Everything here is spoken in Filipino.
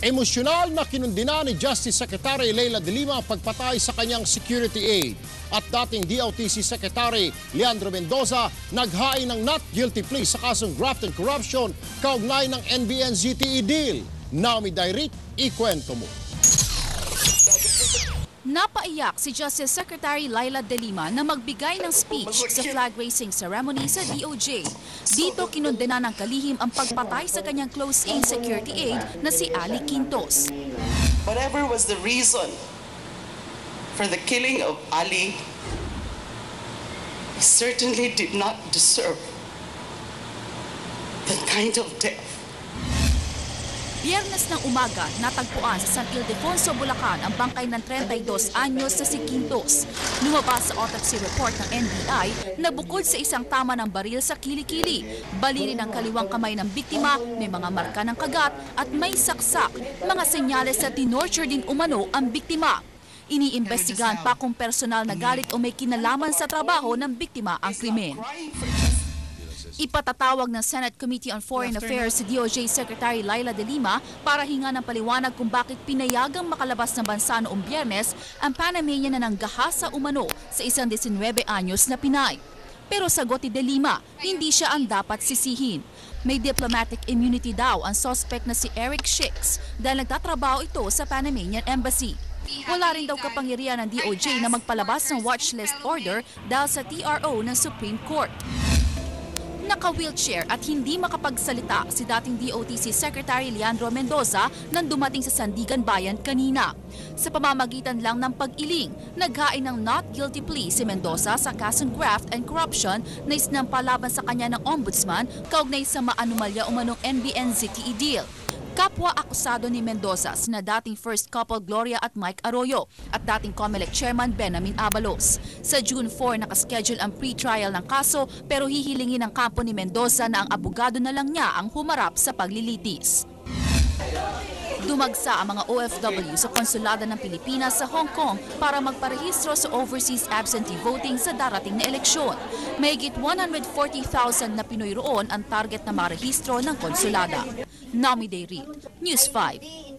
Emosyonal na kinundina ni Justice Secretary Leila de Lima pagpatay sa kanyang security aide. At dating DOTC Secretary Leandro Mendoza naghain ng not guilty plea sa kasong graft and corruption kaugnay ng NBN-ZTE deal. Naomi Dairit, ikwento mo. Napaiyak si Justice Secretary Laila De Lima na magbigay ng speech sa flag raising ceremony sa DOJ. Dito kinundena ng kalihim ang pagpatay sa kanyang close aid security aide na si Ali Quintos. Whatever was the reason for the killing of Ali, he certainly did not deserve that kind of death. Biyernes ng umaga, natagpuan sa San Ildefonso, Bulacan ang bangkay ng 32 anyos na si Quintos. Lumabas sa autopsy report ng NBI na bukod sa isang tama ng baril sa kilikili, bali rin ang kaliwang kamay ng biktima, may mga marka ng kagat at may saksak, mga senyales na tinorture din umano ang biktima. Iniimbestigahan pa kung personal na galit o may kinalaman sa trabaho ng biktima ang krimen. Ipatatawag ng Senate Committee on Foreign Affairs si DOJ Secretary Laila de Lima para hinga ng paliwanag kung bakit pinayagang makalabas ng bansa noong biyernes ang Panamanian na nanggahasa umano sa isang 19 anyos na Pinay. Pero sagot ni de Lima, hindi siya ang dapat sisihin. May diplomatic immunity daw ang suspect na si Eric Shicks dahil nagtatrabaho ito sa Panamanian Embassy. Wala rin daw kapangyarihan ng DOJ na magpalabas ng watch list order dahil sa TRO ng Supreme Court. Naka-wheelchair at hindi makapagsalita si dating DOTC Secretary Leandro Mendoza nang dumating sa Sandigan Bayan kanina. Sa pamamagitan lang ng pag-iling, naghain ng not guilty plea si Mendoza sa kasong graft and corruption na isinampalaban sa kanya ng ombudsman kaugnay sa maanumalya umanong NBN-ZTE deal. Kapwa akusado ni Mendoza sina dating first couple Gloria at Mike Arroyo at dating COMELEC chairman Benjamin Abalos. Sa June 4 nakaschedule ang pre-trial ng kaso pero hihilingin ng kampo ni Mendoza na ang abogado na lang niya ang humarap sa paglilitis. Dumagsa ang mga OFW sa konsulada ng Pilipinas sa Hong Kong para magparehistro sa overseas absentee voting sa darating na eleksyon. Mahigit 140,000 na Pinoy roon ang target na marehistro ng konsulada. Nami Day Reed, News 5.